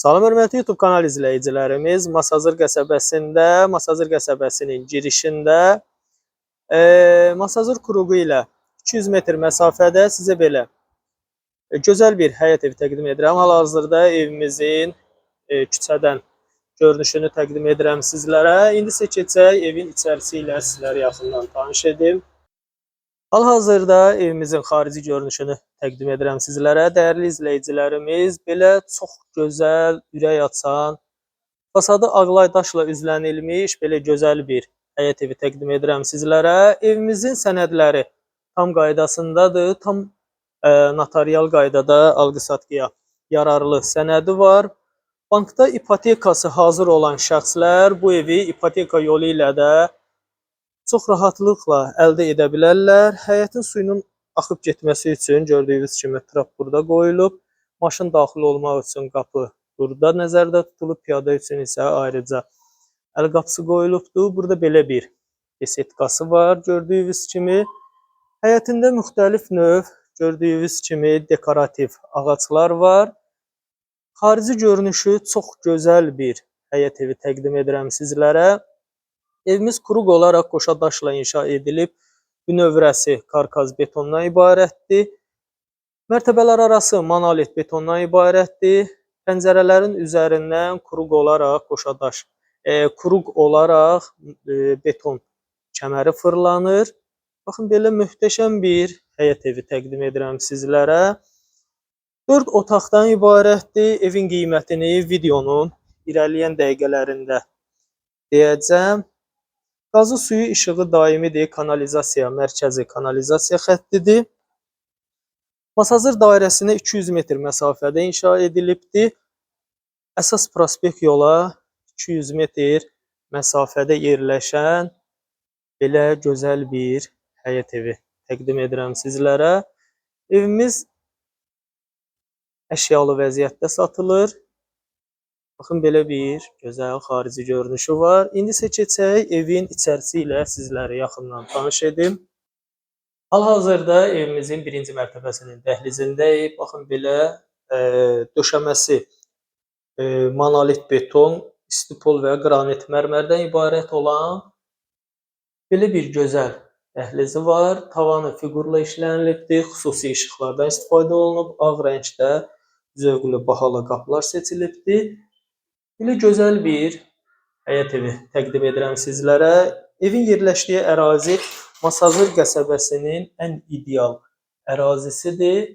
Salam hörmətli YouTube kanal izləyicilərimiz, Masazır qəsəbəsində, Masazır qəsəbəsinin girişində e, Masazır kuruğu ilə 200 metr məsafədə sizə belə e, gözəl bir həyət evi təqdim edirəm. Hal-hazırda evimizin e, küçədən görünüşünü təqdim edirəm sizlərə. İndi isə keçək evin içərisi ilə sizləri yaxından tanış edim. Hal-hazırda evimizin xarici görünüşünü təqdim edirəm sizlərə. Dəyərli izləyicilərimiz, belə çox gözəl, ürək açan, fasadı ağlay daşla üzlənilmiş belə gözəl bir həyət evi təqdim edirəm sizlərə. Evimizin sənədləri tam qaydasındadır. Tam e, notarial qaydada alqı-satqıya yararlı sənədi var. Bankda ipotekası hazır olan şəxslər bu evi ipoteka yolu ilə də çox rahatlıqla əldə edə bilərlər. Həyətin suyunun axıb getməsi üçün gördüyünüz kimi trap burada qoyulub. Maşın daxil olmaq üçün qapı burada nəzərdə tutulub. Piyada üçün isə ayrıca əl qapısı qoyulubdur. Burada belə bir besetkası var gördüyünüz kimi. Həyətində müxtəlif növ gördüyünüz kimi dekorativ ağaclar var. Xarici görünüşü çox gözəl bir həyət evi təqdim edirəm sizlərə. Evimiz kuruq olaraq qoşa daşla inşa edilib. Bünövrəsi karkaz betondan ibarətdir. Mərtəbələr arası monolit betondan ibarətdir. Pəncərələrin üzərindən kuruq olaraq qoşa daş, e, kuruq olaraq e, beton kəməri fırlanır. Baxın belə möhtəşəm bir həyət evi təqdim edirəm sizlərə. 4 otaqdan ibarətdir. Evin qiymətini videonun irəliləyən dəqiqələrində deyəcəm. Qazı suyu işığı daimidir. Kanalizasiya mərkəzi kanalizasiya xəttidir. Masazır dairəsinə 200 metr məsafədə inşa edilibdir. Əsas prospekt yola 200 metr məsafədə yerləşən belə gözəl bir həyət evi təqdim edirəm sizlərə. Evimiz əşyalı vəziyyətdə satılır. Baxın belə bir gözəl xarici görünüşü var. İndi isə keçək evin içərisi ilə sizləri yaxından tanış edim. Hal-hazırda evimizin birinci mərtəbəsinin dəhlizindəyik. Baxın belə e, döşəməsi e, monolit beton, istipol və qranit mərmərdən ibarət olan belə bir gözəl dəhlizi var. Tavanı fiqurla işlənilibdir. Xüsusi işıqlardan istifadə olunub. Ağ rəngdə zövqlü bahalı qapılar seçilibdir. Belə gözəl bir həyət evi təqdim edirəm sizlərə. Evin yerləşdiyi ərazi Masazır qəsəbəsinin ən ideal ərazisidir.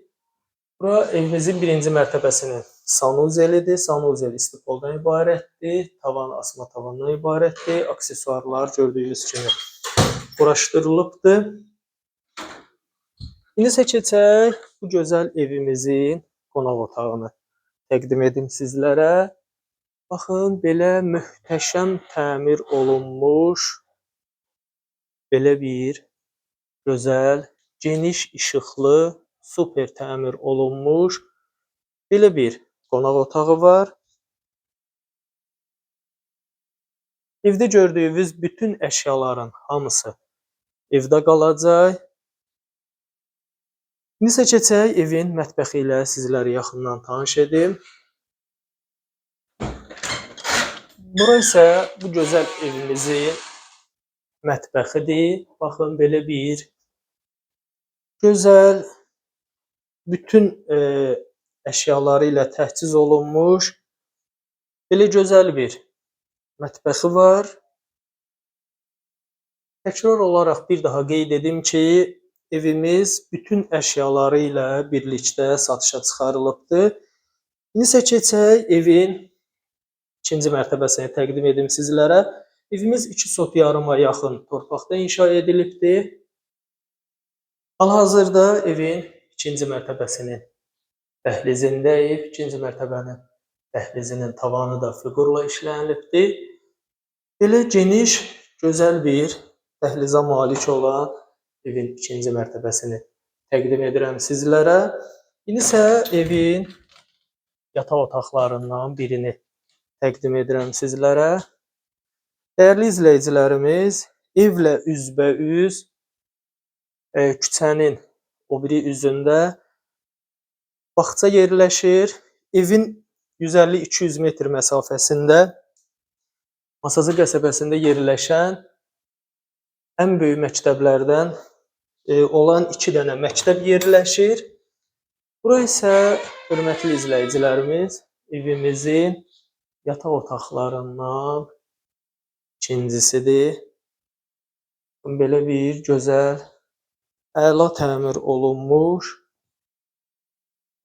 Bura evimizin birinci mərtəbəsinin sanuzelidir. Sanuzel istipoldan ibarətdir. Tavan asma tavandan ibarətdir. Aksesuarlar gördüyünüz kimi quraşdırılıbdır. İndi isə keçək bu gözəl evimizin qonaq otağını təqdim edim sizlərə. Baxın, belə möhtəşəm təmir olunmuş belə bir gözəl, geniş işıqlı, super təmir olunmuş belə bir qonaq otağı var. Evdə gördüyünüz bütün əşyaların hamısı evdə qalacaq. İndi isə keçək evin mətbəxi ilə sizləri yaxından tanış edim. Bura isə bu gözəl evimizin mətbəxidir. Baxın belə bir gözəl bütün e, əşyaları təchiz olunmuş belə gözəl bir mətbəxi var. Təkrar olaraq bir daha qeyd edim ki, evimiz bütün əşyaları ilə birlikdə satışa çıxarılıbdır. İndi isə keçək evin ikinci mərtəbəsini təqdim edim sizlərə. Evimiz 2 sot yarıma yaxın torpaqda inşa edilibdir. Hal-hazırda evin ikinci mərtəbəsinin dəhlizindəyik. İkinci mərtəbənin dəhlizinin tavanı da fiqurla işlənilibdir. Belə geniş, gözəl bir dəhlizə malik olan evin ikinci mərtəbəsini təqdim edirəm sizlərə. İndi isə evin yataq otaqlarından birini təqdim edirəm sizlərə. Dəyərli izləyicilərimiz, evlə üzbəüz e, küçənin o biri üzündə bağça yerləşir. Evin 150-200 metr məsafəsində Masazır qəsəbəsində yerləşən ən böyük məktəblərdən e, olan iki dənə məktəb yerləşir. Bura isə hörmətli izləyicilərimiz evimizin yataq otaqlarından ikincisidir. Belə bir gözəl, əla təmir olunmuş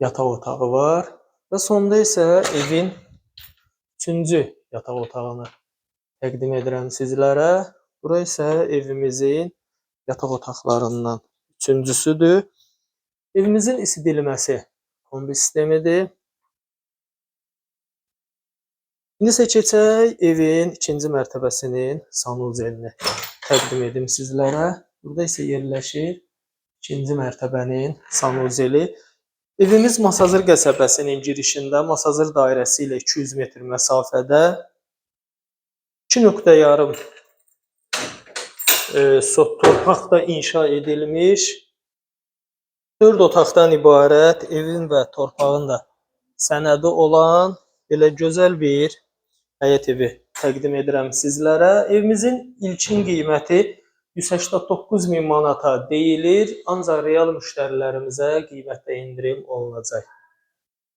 yataq otağı var və sonda isə evin üçüncü yataq otağını təqdim edirəm sizlərə. Bura isə evimizin yataq otaqlarından üçüncüsüdür. Evimizin isidilməsi kombi sistemidir. İndi isə evin ikinci mərtəbəsinin sanuzelini təqdim edim sizlərə. Burada isə yerləşir ikinci mərtəbənin sanuzeli. Evimiz Masazır qəsəbəsinin girişində, Masazır dairəsi ilə 200 metr məsafədə 2.5 e, sot torpaqda inşa edilmiş 4 otaqdan ibarət evin və torpağın da sənədi olan belə gözəl bir həyət evi təqdim edirəm sizlərə. Evimizin ilkin qiyməti 189 min manata deyilir, ancaq real müştərilərimizə qiymətdə endirim olunacaq.